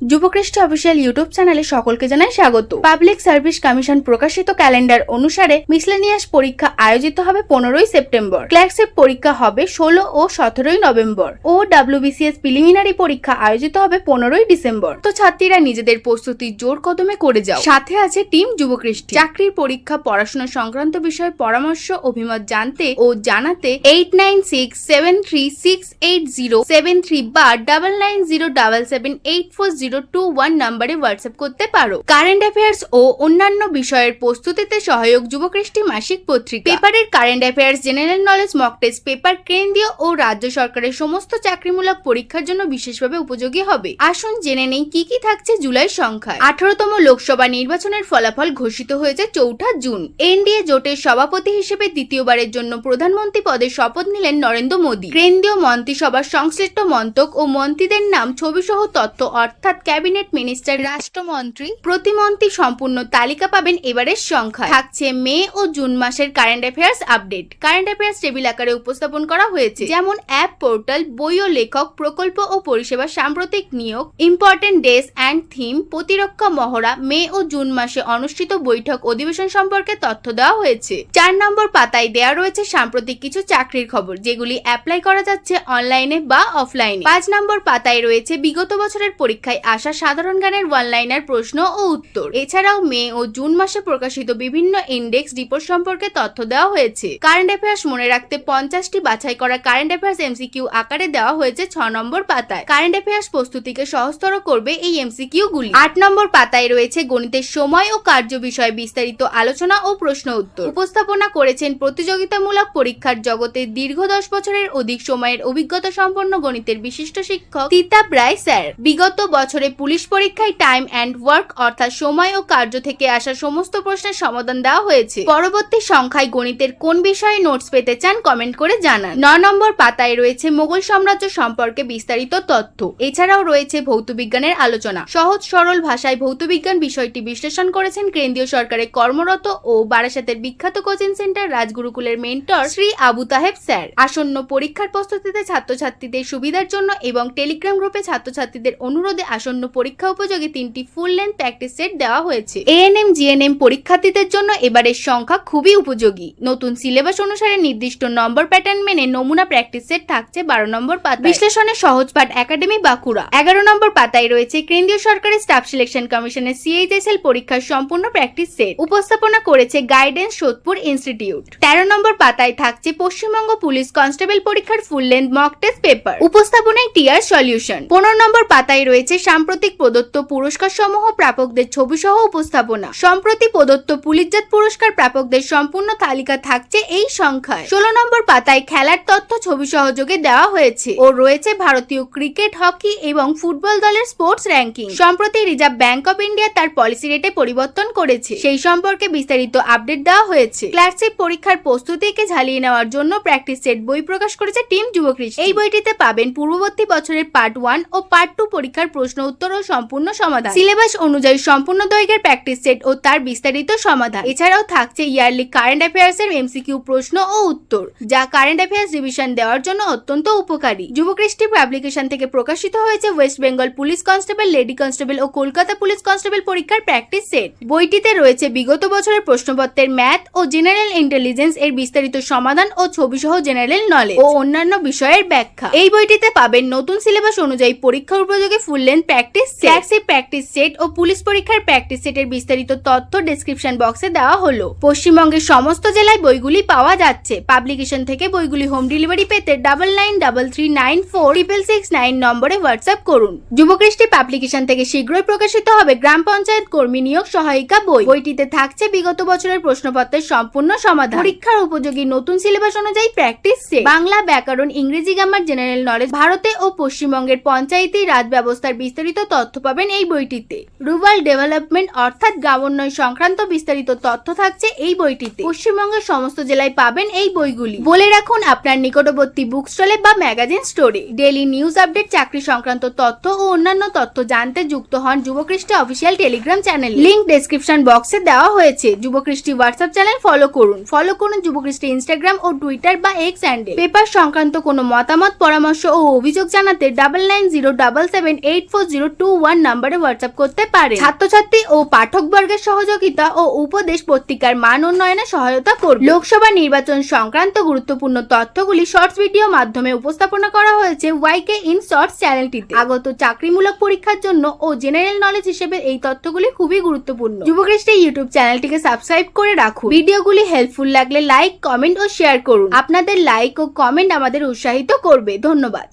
যুবকৃষ্টি official YouTube চ্যানেলে সকলকে জানাই স্বাগত। পাবলিক সার্ভিস কমিশন প্রকাশিত ক্যালেন্ডার অনুসারে মিসলেনিয়াস পরীক্ষা আয়োজিত হবে পনেরোই সেপ্টেম্বর। ক্লার্কশিপ পরীক্ষা হবে ষোলো ও সতেরোই নভেম্বর। ও ডাব্লিউবিসিএস প্রিলিমিনারি পরীক্ষা আয়োজিত হবে পনেরোই ডিসেম্বর। তো ছাত্রীরা নিজেদের প্রস্তুতি জোর কদমে করে যাও। সাথে আছে টিম যুবকৃষ্টি। চাকরির পরীক্ষা, পড়াশোনা সংক্রান্ত বিষয়ে পরামর্শ, অভিমত জানতে ও জানাতে eight nine six seven three six eight zero seven three বা double nine zero double seven eight four zero two one নাম্বারে হোয়াটসঅ্যাপ করতে পারো। কারেন্ট অ্যাফেয়ার্স ও অন্যান্য বিষয়ের প্রস্তুতিতে সহায়ক যুবকৃষ্টি মাসিক পত্রিকা। পেপারের current affairs general knowledge mock test paper কেন্দ্রীয় ও রাজ্য সরকারের সমস্ত চাকরিমূলক পরীক্ষার জন্য বিশেষভাবে উপযোগী হবে। আসুন জেনে নেই কি কি থাকছে জুলাই সংখ্যায়। আঠারোতম লোকসভা নির্বাচনের ফলাফল ঘোষিত হয়েছে চৌঠা জুন। এনডিএ জোটের সভাপতি হিসেবে দ্বিতীয়বারের জন্য প্রধানমন্ত্রী পদে শপথ নিলেন নরেন্দ্র মোদী। কেন্দ্রীয় মন্ত্রিসভার সংশ্লিষ্ট মন্তক ও মন্ত্রীদের নাম, ছবিসহ তথ্য অর্থাৎ ক্যাবিনেট মিনিস্টার, রাষ্ট্রমন্ত্রী প্রতিমন্ত্রী সম্পূর্ণ তালিকা পাবেন এবারের সংখ্যা থাকছে মে ও জুন মাসের current affairs update current affairs table আকারে উপস্থাপন করা হয়েছে, যেমন অ্যাপ পোর্টাল বই ও লেখক, প্রকল্প ও পরিষেবা সাম্প্রতিক নিয়োগ ইম্পর্টেন্ট ডেস অ্যান্ড থিম প্রতিরক্ষা মহড়া, মে ও জুন মাসে অনুষ্ঠিত বৈঠক, অধিবেশন সম্পর্কে তথ্য দেওয়া হয়েছে। চার নম্বর পাতায় দেওয়া রয়েছে সাম্প্রতিক কিছু চাকরির খবর, যেগুলি অ্যাপ্লাই করা যাচ্ছে অনলাইনে বা অফলাইনে পাঁচ নম্বর পাতায় রয়েছে বিগত বছরের পরীক্ষায় আসা সাধারণ জ্ঞানের ওয়ানলাইনার প্রশ্ন ও উত্তর। এছাড়াও মে ও জুন মাসে প্রকাশিত বিভিন্ন ইন্ডেক্স রিপোর্ট সম্পর্কে তথ্য দেওয়া হয়েছে। কারেন্ট অ্যাফেয়ার্স মনে রাখতে পঞ্চাশটি বাছাই করা কারেন্ট অ্যাফেয়ার্স এমসিকিউ আকারে দেওয়া হয়েছে ছ নম্বর পাতায়। কারেন্ট অ্যাফেয়ার্স প্রস্তুতিকে সহজতর করবে এই এমসিকিউ গুলি। আট নম্বর পাতায় রয়েছে গণিতের সময় ও কার্য বিষয়ে বিস্তারিত আলোচনা ও প্রশ্ন উত্তর। উপস্থাপনা করেছেন প্রতিযোগিতামূলক পরীক্ষার জগতে দীর্ঘ দশ বছরের অধিক সময়ের অভিজ্ঞতা সম্পন্ন গণিতের বিশিষ্ট শিক্ষক তিতাব রায় স্যার। বিগত বছরে পুলিশ পরীক্ষায় টাইম অ্যান্ড ওয়ার্ক অর্থাৎ সময় ও কার্য থেকে আসা সমস্ত প্রশ্নের সমাধান দেওয়া হয়েছে। পরবর্তী সংখ্যায় গণিতের কোন বিষয়ে নোটস পেতে চান কমেন্ট করে জানান। ন নম্বর পাতায় রয়েছে মোগল সাম্রাজ্য সম্পর্কে বিস্তারিত তথ্য। এছাড়াও রয়েছে ভৌতবিজ্ঞানের আলোচনা। সহজ সরল ভাষায় ভৌতবিজ্ঞান বিষয়টি বিশ্লেষণ করেছেন কেন্দ্রীয় সরকারের কর্মরত ও বারাসাতের বিখ্যাত কোচিং সেন্টার রাজগুরুকুলের মেন্টর শ্রী আবু তাহেব স্যার। আসন্ন পরীক্ষার প্রস্তুতিতে ছাত্রছাত্রীদের সুবিধার জন্য এবং টেলিগ্রাম গ্রুপে ছাত্রছাত্রীদের অনুরোধে আসন্ন পরীক্ষা উপযোগী তিনটি ফুল লেন্থ প্র্যাকটিস সেট দেওয়া হয়েছে। এএনএম জিএনএম পরীক্ষার্থীদের জন্য এবারের সংখ্যা খুবই উপযোগী। নতুন সিলেবাস অনুসারে নির্দিষ্ট নম্বর প্যাটার্ন মেনে নমুনা প্র্যাকটিস সেট থাকছে বারো নম্বর পাতা বিশ্লেষণের সহজ পাঠ একাডেমি বাঁকুড়া। এগারো নম্বর পাতায় রয়েছে কেন্দ্রীয় সরকারের স্টাফ সিলেকশন কমিশনের সিএইচএসএল পরীক্ষার সম্পূর্ণ প্র্যাকটিস সেট উপস্থাপনা করেছে গাইডেন্স সোদপুর ইনস্টিটিউট তেরো নম্বর পাতায় থাকছে পশ্চিমবঙ্গ পুলিশ কনস্টেবল পরীক্ষার full length mock test paper উপস্থাপনায় টিআর সলিউশন পনেরো নম্বর পাতায় রয়েছে সাম্প্রতিক প্রদত্ত পুরস্কার সমূহ প্রাপকদের ছবি সহ উপস্থাপনা। সম্প্রতি প্রদত্ত পুলিশজাত পুরস্কার প্রাপকদের সম্পূর্ণ তালিকা থাকছে এই সংখ্যায়। ষোলো নম্বর পাতায় খেলার তথ্য ছবি সহযোগে দেওয়া হয়েছে ও রয়েছে ভারতীয় ক্রিকেট, হকি এবং ফুটবল দলের স্পোর্টস র্যাঙ্কিং। সম্প্রতি রিজার্ভ ব্যাংক অফ ইন্ডিয়া তার পলিসি রেটে পরিবর্তন করেছে। সেই সম্পর্কে বিস্তারিত আপডেট দেওয়া হয়েছে। ক্লার্কশিপ পরীক্ষার প্রস্তুতিকে ঝালিয়ে নেওয়ার জন্য প্র্যাকটিস সেট বই প্রকাশ করেছে টিম যুবকৃষ্ণ এই বইটিতে পাবেন পূর্ববর্তী বছরের পার্ট ওয়ান ও পার্ট টু পরীক্ষার প্রশ্ন উত্তর ও সম্পূর্ণ সমাধান। সিলেবাস অনুযায়ী সম্পূর্ণ দৈর্ঘ্যের প্র্যাকটিস সেট ও তার বিস্তারিত সমাধান। এছাড়াও থাকছে ইয়ারলি কারেন্ট অ্যাফেয়ার্স এর এমসিকিউ প্রশ্ন ও উত্তর, যা কারেন্ট অ্যাফেয়ার্স রিভিশন দেওয়ার জন্য অত্যন্ত উপকারী। যুবকৃষ্টি পাবলিকেশন থেকে প্রকাশিত হয়েছে West Bengal police constable lady constable ও কলকাতা পুলিশ কনস্টেবল পরীক্ষার প্র্যাকটিস সেট বইটিতে রয়েছে বিগত বছরের প্রশ্নপত্রের ম্যাথ ও জেনারেল ইন্টেলিজেন্স এর বিস্তারিত সমাধান ও ছবি সহ জেনারেল নলেজ ও অন্যান্য বিষয়ের ব্যাখ্যা। এই বইটিতে পাবেন নতুন সিলেবাস অনুযায়ী পরীক্ষার উপযোগী full length practice set practice set ও পুলিশ পরীক্ষার প্র্যাকটিস সেটের বিস্তারিত তথ্য ডেসক্রিপশন বক্সে দেওয়া হলো। পশ্চিমবঙ্গের সমস্ত জেলায় বইগুলি পাওয়া যাচ্ছে। পাবলিকেশন থেকে বইগুলি হোম ডেলিভারি পেতে double nine double three nine four triple six nine নম্বরে হোয়াটসঅ্যাপ করুন। যুবকৃষ্টি পাবলিকেশন থেকে শীঘ্রই প্রকাশিত হবে গ্রাম পঞ্চায়েত কর্মী নিয়োগ সহায়িকা বই। বইটিতে থাকছে বিগত বছরের প্রশ্নপত্রের সম্পূর্ণ সমাধান। পরীক্ষার উপযোগী নতুন সিলেবাস অনুযায়ী প্র্যাকটিস সেট বাংলা ব্যাকরণ, ইংরেজি গ্রামার জেনারেল নলেজ ভারতে ও পশ্চিমবঙ্গের পঞ্চায়েতি রাজ ব্যবস্থার বিস্তারিত তথ্য পাবেন এই বইটিতে। রুরাল ডেভেলপমেন্ট অর্থাৎ গ্রাম উন্নয়ন সংক্রান্ত বিস্তারিত তথ্য থাকছে এই বইটিতে। পশ্চিমবঙ্গের সমস্ত জেলায় পাবেন এই বইগুলি। বলে রাখুন, আপনার নিকটবর্তী বুক স্টলে বা ম্যাগাজিন স্টোরে ডেইলি নিউজ আপডেট, চাকরি সংক্রান্ত তথ্য ও অন্যান্য তথ্য জানতে যুক্ত হন Yubakrishti official Telegram channel. Link description বক্সে দেওয়া হয়েছে। যুবকৃষ্টি হোয়াটসঅ্যাপ চ্যানেল ফলো করুন। ফলো করুন যুবকৃষ্টি ইনস্টাগ্রাম ও টুইটার বা এক্স হ্যান্ডেল। পেপার সংক্রান্ত কোনো মতামত, পরামর্শ ও অভিযোগ জানাতে double nine zero double seven eight four zero two one নাম্বারে হোয়াটসঅ্যাপ করতে পারে। ছাত্রছাত্রী ও পাঠকবর্গের সহযোগিতা ও উপদেশ পত্রিকার মান উন্নয়নে সহায়তা করবে। লোকসভা নির্বাচন সংক্রান্ত গুরুত্বপূর্ণ তথ্যগুলি শর্টস ভিডিও মাধ্যমে উপস্থাপনা করা হয়েছে ওয়াইকে ইন শর্টস চ্যানেলটিতে। আগত চাকরিমূলক পরীক্ষার জন্য ও জেনারেল নলেজ হিসেবে এই তথ্যগুলি খুবই গুরুত্বপূর্ণ। যুবকৃষ্টি ইউটিউব চ্যানেলটিকে সাবস্ক্রাইব করে রাখুন। ভিডিওগুলি হেল্পফুল লাগলে লাইক কমেন্ট ও শেয়ার করুন। আপনাদের লাইক ও কমেন্ট আমাদের উৎসাহিত করবে। ধন্যবাদ।